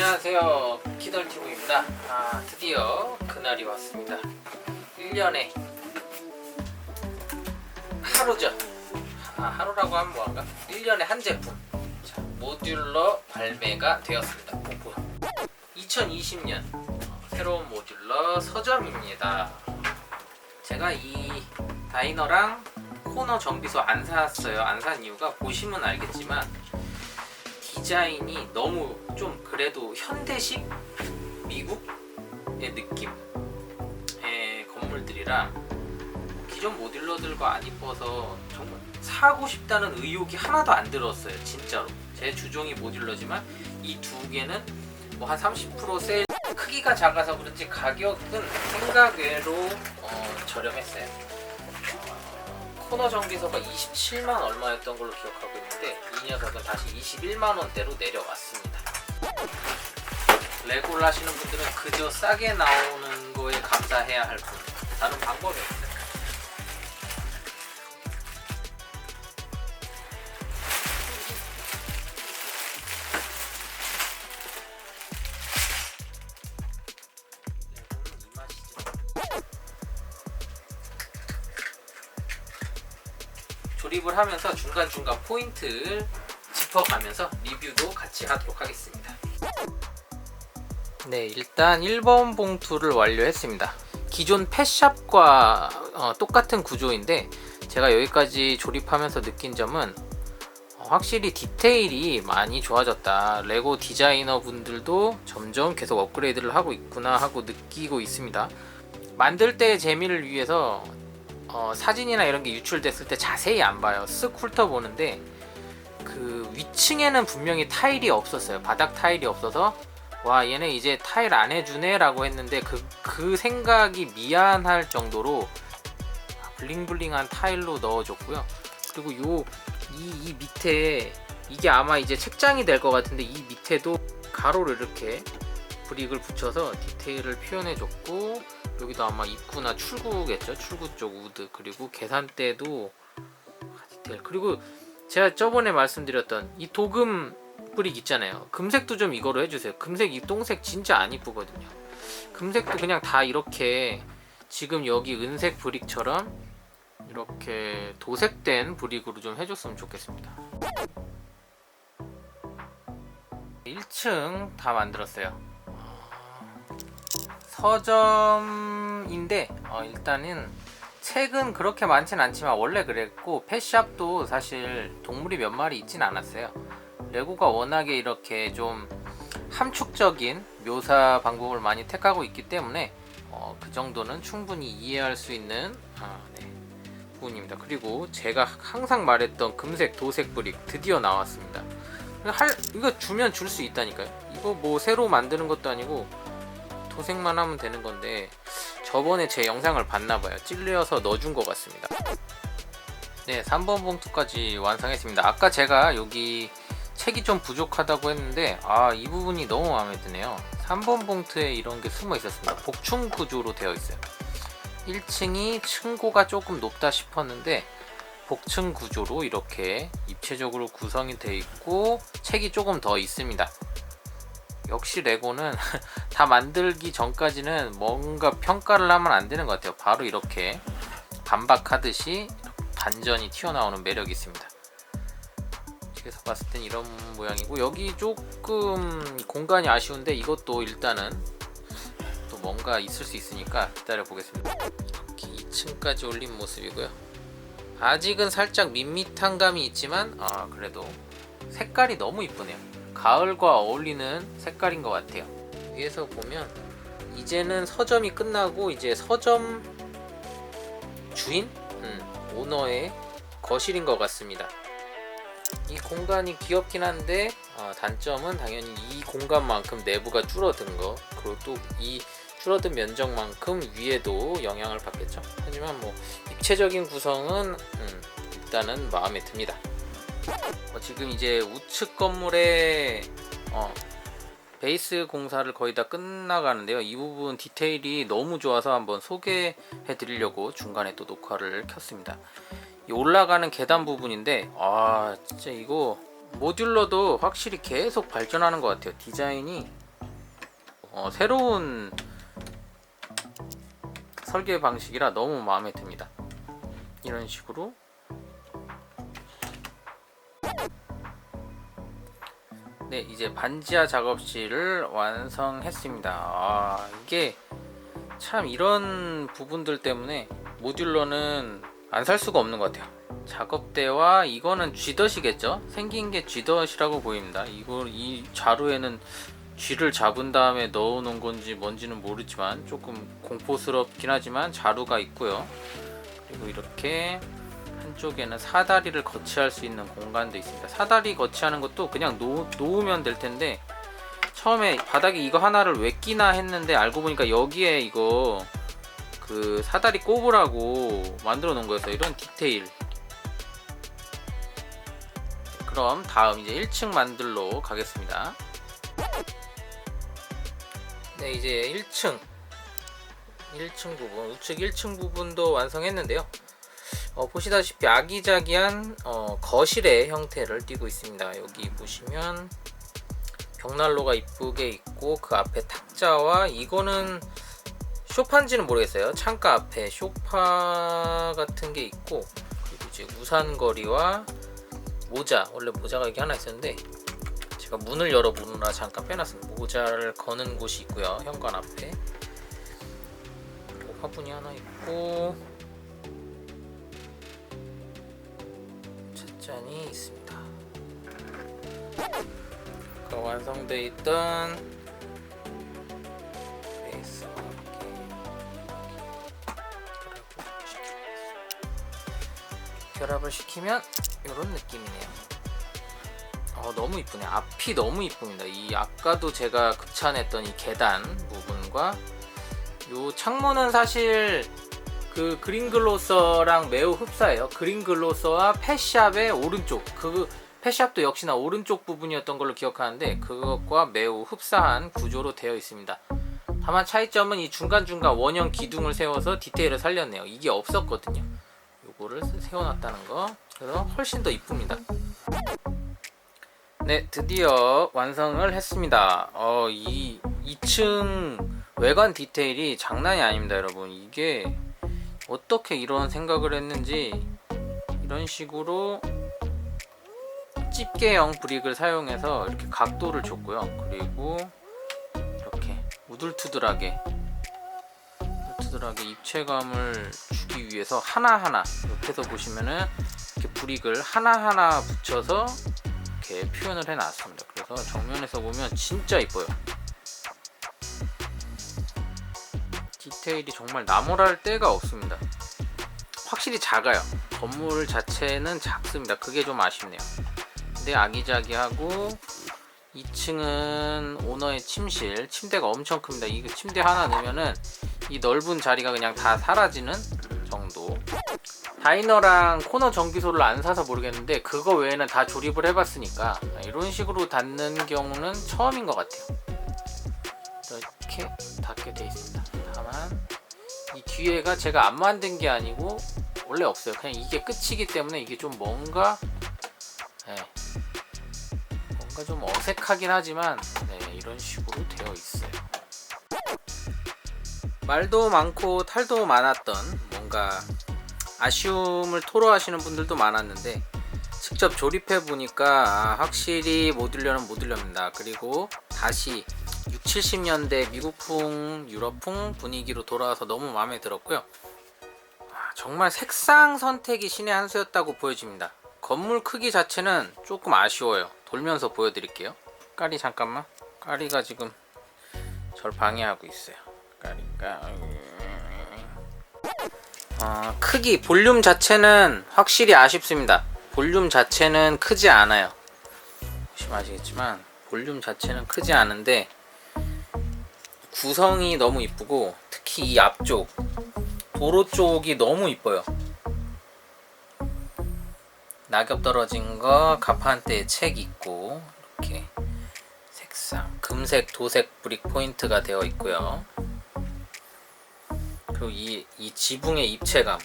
안녕하세요. 키덜티브입니다. 아 드디어 그날이 왔습니다. 1년에 하루죠. 아 하루라고 하면 뭐한가? 1년에 한 제품. 자, 모듈러 발매가 되었습니다. 뽀뽀 2020년 새로운 모듈러 서점입니다. 제가 이 다이너랑 코너 정비소 안 샀어요. 안 산 이유가 보시면 알겠지만 디자인이 너무 좀 그래도 현대식 미국의 느낌의 건물들이라 기존 모듈러들과 안 이뻐서 정말 사고 싶다는 의욕이 하나도 안 들었어요 진짜로. 제 주종이 모듈러지만 이 두 개는 뭐 한 30% 세일 크기가 작아서 그런지 가격은 생각외로 어, 저렴했어요. 어, 코너 정비소가 27만 얼마였던 걸로 기억하고 있는데 이 녀석은 다시 21만 원대로 내려왔습니다. 레고를 하시는 분들은 그저 싸게 나오는 거에 감사해야 할 뿐. 다른 방법이 없어요. 조립을 하면서 중간중간 포인트를 짚어가면서 리뷰도 같이 하도록 하겠습니다. 네, 일단 1번 봉투를 완료했습니다. 기존 펫샵과 어, 똑같은 구조인데 제가 여기까지 조립하면서 느낀 점은 어, 확실히 디테일이 많이 좋아졌다. 레고 디자이너 분들도 점점 계속 업그레이드를 하고 있구나 하고 느끼고 있습니다. 만들 때의 재미를 위해서 어, 사진이나 이런 게 유출됐을 때 자세히 안 봐요. 쓱 훑어보는데 그 위층에는 분명히 타일이 없었어요. 바닥 타일이 없어서 와 얘네 이제 타일 안 해주네 라고 했는데 그, 그 생각이 미안할 정도로 블링블링한 타일로 넣어줬고요. 그리고 요 이 이 밑에 이게 아마 이제 책장이 될 것 같은데 이 밑에도 가로를 이렇게 브릭을 붙여서 디테일을 표현해줬고 여기도 아마 입구나 출구겠죠? 출구 쪽 우드 그리고 계산대도 디테일 그리고 제가 저번에 말씀드렸던 이 도금 브릭 있잖아요. 금색도 좀 이거로 해주세요. 금색 이 똥색 진짜 안 이쁘거든요. 금색도 그냥 다 이렇게 지금 여기 은색 브릭처럼 이렇게 도색된 브릭으로 좀 해줬으면 좋겠습니다. 1층 다 만들었어요 서점인데 어, 일단은 책은 그렇게 많진 않지만 원래 그랬고 펫샵도 사실 동물이 몇 마리 있진 않았어요. 레고가 워낙에 이렇게 좀 함축적인 묘사 방법을 많이 택하고 있기 때문에 어, 그 정도는 충분히 이해할 수 있는 아, 네, 부분입니다. 그리고 제가 항상 말했던 금색 도색 브릭 드디어 나왔습니다. 할 이거 주면 줄 수 있다니까요. 이거 뭐 새로 만드는 것도 아니고 도색만 하면 되는 건데 저번에 제 영상을 봤나봐요. 찔려서 넣어준 것 같습니다. 네 3번 봉투까지 완성했습니다. 아까 제가 여기 책이 좀 부족하다고 했는데 아 이 부분이 너무 마음에 드네요. 3번 봉투에 이런 게 숨어 있었습니다. 복층 구조로 되어 있어요. 1층이 층고가 조금 높다 싶었는데 복층 구조로 이렇게 입체적으로 구성이 되어 있고 책이 조금 더 있습니다 역시 레고는 다 만들기 전까지는 뭔가 평가를 하면 안 되는 것 같아요. 바로 이렇게 반박하듯이 반전이 튀어나오는 매력이 있습니다. 측에서 봤을 땐 이런 모양이고 여기 조금 공간이 아쉬운데 이것도 일단은 또 뭔가 있을 수 있으니까 기다려 보겠습니다. 이렇게 2층까지 올린 모습이고요. 아직은 살짝 밋밋한 감이 있지만 아 그래도 색깔이 너무 이쁘네요. 가을과 어울리는 색깔인 것 같아요. 위에서 보면 이제는 서점이 끝나고 이제 서점 주인, 음, 오너의 거실인 것 같습니다. 이 공간이 귀엽긴 한데 어, 단점은 당연히 이 공간만큼 내부가 줄어든 거 그리고 또 이 줄어든 면적만큼 위에도 영향을 받겠죠. 하지만 뭐 입체적인 구성은 음, 일단은 마음에 듭니다. 어, 지금 이제 우측 건물에 어, 베이스 공사를 거의 다 끝나가는데요. 이 부분 디테일이 너무 좋아서 한번 소개해 드리려고 중간에 또 녹화를 켰습니다. 이 올라가는 계단 부분인데 아 진짜 이거 모듈러도 확실히 계속 발전하는 것 같아요. 디자인이 어, 새로운 설계 방식이라 너무 마음에 듭니다. 이런 식으로 네 이제 반지하 작업실을 완성했습니다. 아 이게 참 이런 부분들 때문에 모듈러는 안 살 수가 없는 것 같아요. 작업대와 이거는 쥐덫이겠죠? 생긴 게 쥐덫이라고 보입니다. 이거 이 자루에는 쥐를 잡은 다음에 넣어 놓은 건지 뭔지는 모르지만 조금 공포스럽긴 하지만 자루가 있고요. 그리고 이렇게 한쪽에는 사다리를 거치할 수 있는 공간도 있습니다. 사다리 거치하는 것도 그냥 놓, 놓으면 될 텐데 처음에 바닥에 이거 하나를 왜 끼나 했는데 알고 보니까 여기에 이거 그 사다리 꼽으라고 만들어 놓은 거였어요. 이런 디테일. 그럼 다음 이제 1층 만들러 가겠습니다. 네, 이제 1층 1층 부분, 우측 1층 부분도 완성했는데요. 어, 보시다시피 아기자기한 어, 거실의 형태를 띠고 있습니다. 여기 보시면 벽난로가 이쁘게 있고 그 앞에 탁자와 이거는 쇼파인지는 모르겠어요. 창가 앞에 쇼파 같은 게 있고 그리고 이제 우산거리와 모자 원래 모자가 여기 하나 있었는데 제가 문을 열어 보느라 잠깐 빼놨습니다. 모자를 거는 곳이 있고요. 현관 앞에 화분이 하나 있고 찻잔이 있습니다. 그 완성돼 있던 베이스와 함께 결합을 시키면 이런 느낌이네요. 어, 너무 이쁘네. 앞이 너무 이쁩니다. 이 아까도 제가 극찬했던 이 계단 부분과 요 창문은 사실 그 그린 글로서랑 매우 흡사해요. 그린 글로서와 펫샵의 오른쪽 그 펫샵도 역시나 오른쪽 부분이었던 걸로 기억하는데 그것과 매우 흡사한 구조로 되어 있습니다. 다만 차이점은 이 중간중간 원형 기둥을 세워서 디테일을 살렸네요. 이게 없었거든요. 요거를 세워놨다는 거. 그래서 훨씬 더 이쁩니다. 네, 드디어 완성을 했습니다. 어, 이 2층 외관 디테일이 장난이 아닙니다, 여러분. 이게 어떻게 이런 생각을 했는지 이런 식으로 집게형 브릭을 사용해서 이렇게 각도를 줬고요. 그리고 이렇게 우둘투둘하게 우둘투둘하게 입체감을 주기 위해서 하나하나 옆에서 보시면은 이렇게 브릭을 하나하나 붙여서 이렇게 표현을 해놨습니다. 그래서 정면에서 보면 진짜 이뻐요. 디테일이 정말 나무랄 데가 없습니다. 확실히 작아요. 건물 자체는 작습니다. 그게 좀 아쉽네요. 근데 아기자기하고 2층은 오너의 침실, 침대가 엄청 큽니다. 이 침대 하나 넣으면은 이 넓은 자리가 그냥 다 사라지는 정도. 다이너랑 코너 전기소를 안 사서 모르겠는데 그거 외에는 다 조립을 해봤으니까 이런 식으로 닫는 경우는 처음인 것 같아요. 이렇게 닫게 돼 있습니다. 다만 이 뒤에가 제가 안 만든 게 아니고 원래 없어요. 그냥 이게 끝이기 때문에 이게 좀 뭔가 네, 뭔가 좀 어색하긴 하지만 네, 이런 식으로 되어 있어요. 말도 많고 탈도 많았던 뭔가 아쉬움을 토로하시는 분들도 많았는데 직접 조립해 보니까 아, 확실히 모듈러는 모듈러입니다. 그리고 다시 6, 70년대 미국풍, 유럽풍 분위기로 돌아와서 너무 마음에 들었고요. 아, 정말 색상 선택이 신의 한 수였다고 보여집니다. 건물 크기 자체는 조금 아쉬워요. 돌면서 보여드릴게요. 까리 잠깐만. 까리가 지금 절 방해하고 있어요. 까리가. 어, 크기, 볼륨 자체는 확실히 아쉽습니다. 볼륨 자체는 크지 않아요. 보시면 아시겠지만 볼륨 자체는 크지 않은데 구성이 너무 이쁘고 특히 이 앞쪽 도로 쪽이 너무 이뻐요. 낙엽 떨어진 거 가판대에 책 있고 이렇게 색상 금색 도색 브릭 포인트가 되어 있고요. 그리고 이, 이 지붕의 입체감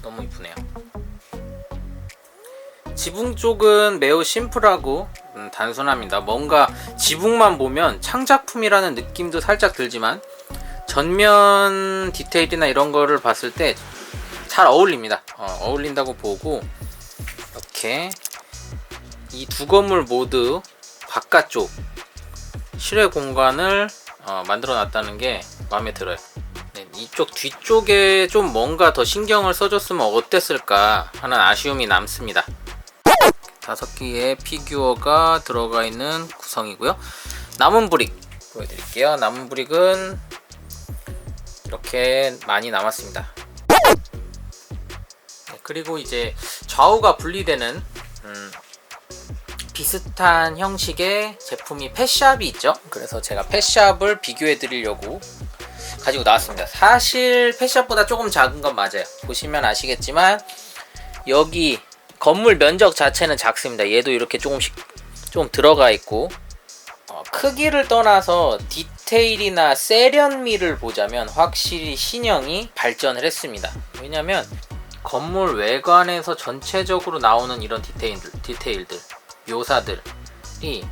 너무 이쁘네요. 지붕 쪽은 매우 심플하고 음, 단순합니다. 뭔가 지붕만 보면 창작품이라는 느낌도 살짝 들지만 전면 디테일이나 이런 거를 봤을 때 잘 어울립니다. 어, 울린다고 보고 이렇게 이 두 건물 모두 바깥쪽 실외 공간을 어, 만들어 놨다는 게 마음에 들어요. 네, 이쪽 뒤쪽에 좀 뭔가 더 신경을 써줬으면 어땠을까 하는 아쉬움이 남습니다. 다섯 개의 피규어가 들어가 있는 구성이고요. 남은 브릭 보여드릴게요. 남은 브릭은 이렇게 많이 남았습니다. 네, 그리고 이제 좌우가 분리되는 음, 비슷한 형식의 제품이 펫샵이 있죠. 그래서 제가 펫샵을 비교해 드리려고 가지고 나왔습니다. 사실 펫샵보다 조금 작은 건 맞아요. 보시면 아시겠지만 여기 건물 면적 자체는 작습니다. 얘도 이렇게 조금씩 좀 들어가 있고 어, 크기를 떠나서 디테일이나 세련미를 보자면 확실히 신형이 발전을 했습니다. 왜냐면 건물 외관에서 전체적으로 나오는 이런 디테일들, 디테일들 묘사들이 이렇게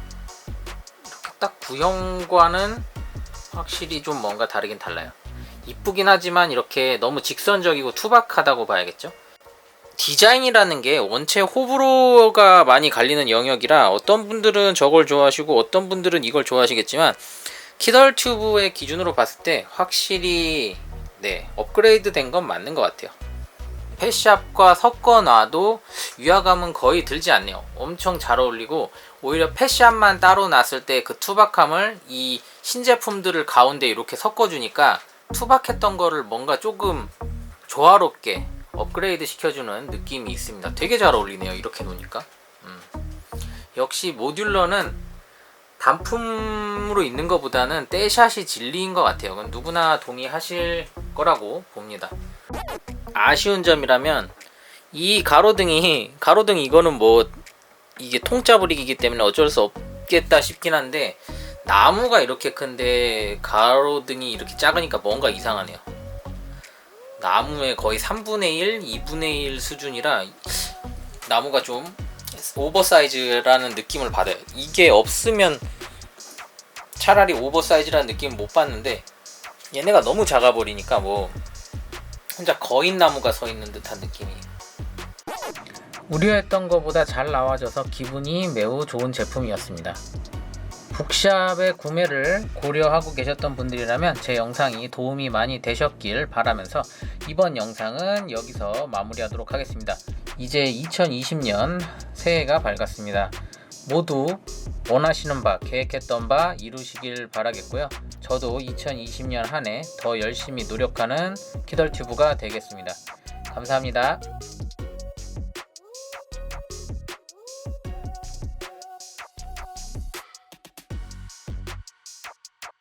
딱 구형과는 확실히 좀 뭔가 다르긴 달라요. 이쁘긴 하지만 이렇게 너무 직선적이고 투박하다고 봐야겠죠? 디자인이라는 게 원체 호불호가 많이 갈리는 영역이라 어떤 분들은 저걸 좋아하시고 어떤 분들은 이걸 좋아하시겠지만 키덜 튜브의 기준으로 봤을 때 확실히 네 업그레이드 된 건 맞는 것 같아요. 펫샵과 섞어 놔도 위화감은 거의 들지 않네요. 엄청 잘 어울리고 오히려 펫샵만 따로 놨을 때 그 투박함을 이 신제품들을 가운데 이렇게 섞어주니까 투박했던 거를 뭔가 조금 조화롭게 업그레이드 시켜주는 느낌이 있습니다. 되게 잘 어울리네요. 이렇게 놓으니까. 음. 역시 모듈러는 단품으로 있는 것보다는 떼샷이 진리인 것 같아요. 그건 누구나 동의하실 거라고 봅니다. 아쉬운 점이라면 이 가로등이 가로등 이거는 뭐 이게 통짜 브릭이기 때문에 어쩔 수 없겠다 싶긴 한데 나무가 이렇게 큰데 가로등이 이렇게 작으니까 뭔가 이상하네요. 나무의 거의 3분의 1, 2분의 1 수준이라 나무가 좀 오버사이즈라는 느낌을 받아요. 이게 없으면 차라리 오버사이즈라는 느낌을 못 받는데 얘네가 너무 작아 버리니까 뭐 혼자 거인 나무가 서 있는 듯한 느낌이. 우려했던 것보다 잘 나와져서 기분이 매우 좋은 제품이었습니다. 북샵의 구매를 고려하고 계셨던 분들이라면 제 영상이 도움이 많이 되셨길 바라면서 이번 영상은 여기서 마무리하도록 하겠습니다. 이제 2020년 새해가 밝았습니다. 모두 원하시는 바, 계획했던 바 이루시길 바라겠고요. 저도 2020년 한 해 더 열심히 노력하는 키덜튜브가 되겠습니다. 감사합니다.